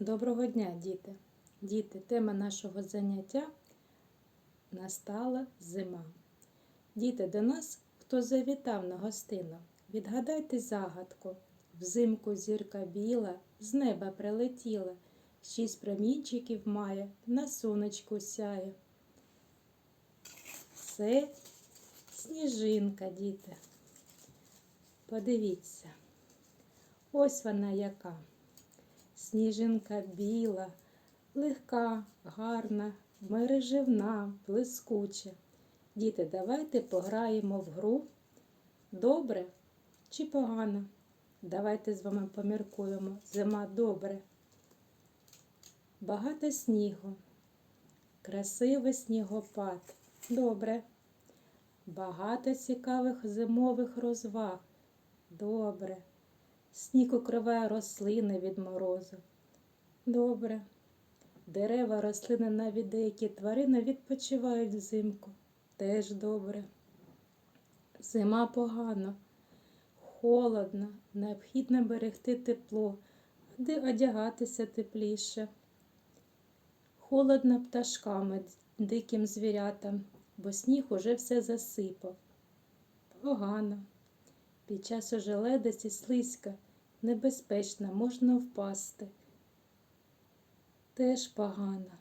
Доброго дня, діти! Діти, тема нашого заняття настала зима. Діти, до нас хто завітав на гостину, відгадайте загадку. Взимку зірка біла, з неба прилетіла, шість промінчиків має, на сонечку сяє. Це сніжинка, діти. Подивіться. Ось вона яка. Сніжинка біла, легка, гарна, мереживна, блискуча. Діти, давайте пограємо в гру. Добре чи погано? Давайте з вами поміркуємо. Зима добре. Багато снігу. Красивий снігопад. Добре. Багато цікавих зимових розваг. Добре. Сніг укриває рослини від морозу. Добре. Дерева, рослини, навіть деякі тварини відпочивають взимку. Теж добре. Зима погано, холодно, необхідно берегти тепло, де одягатися тепліше. Холодно пташками, диким звірятам, бо сніг уже все засипав. Погано. Під час ожеледиці слизька, небезпечна, можна впасти. Теж погано.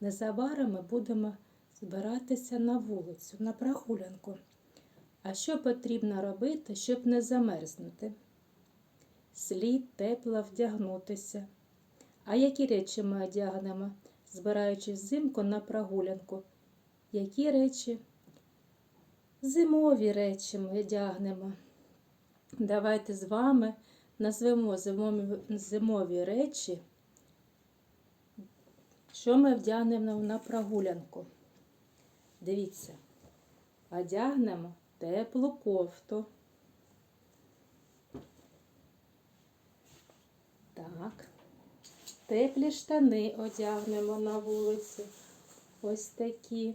Незабаром ми будемо збиратися на вулицю, на прогулянку. А що потрібно робити, щоб не замерзнути? Слід тепло вдягнутися. А які речі ми одягнемо, збираючись взимку на прогулянку? Які речі? Зимові речі ми одягнемо. Давайте з вами назвемо зимові, зимові речі, що ми вдягнемо на прогулянку. Дивіться, одягнемо теплу кофту. Так, теплі штани одягнемо на вулиці. Ось такі.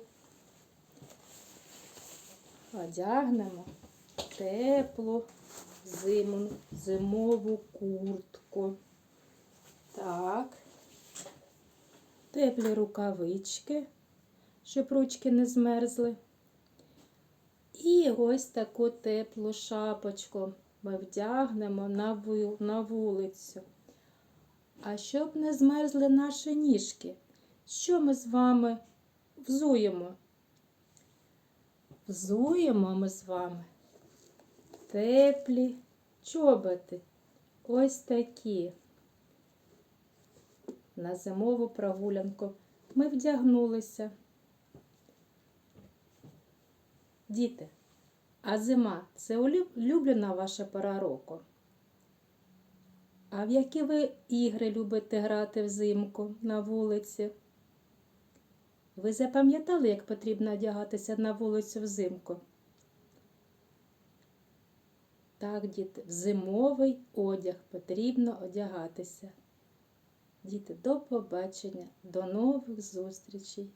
Одягнемо теплу зиму, зимову куртку. Так. Теплі рукавички, щоб ручки не змерзли. І ось таку теплу шапочку ми вдягнемо на, ву- на вулицю. А щоб не змерзли наші ніжки, що ми з вами взуємо? Взуємо ми з вами теплі чоботи. Ось такі. На зимову прогулянку ми вдягнулися. Діти, а зима це улюблена ваша пора року? А в які ви ігри любите грати взимку на вулиці? Ви запам'ятали, як потрібно одягатися на вулицю взимку? Так, діти, в зимовий одяг потрібно одягатися. Діти, до побачення, до нових зустрічей!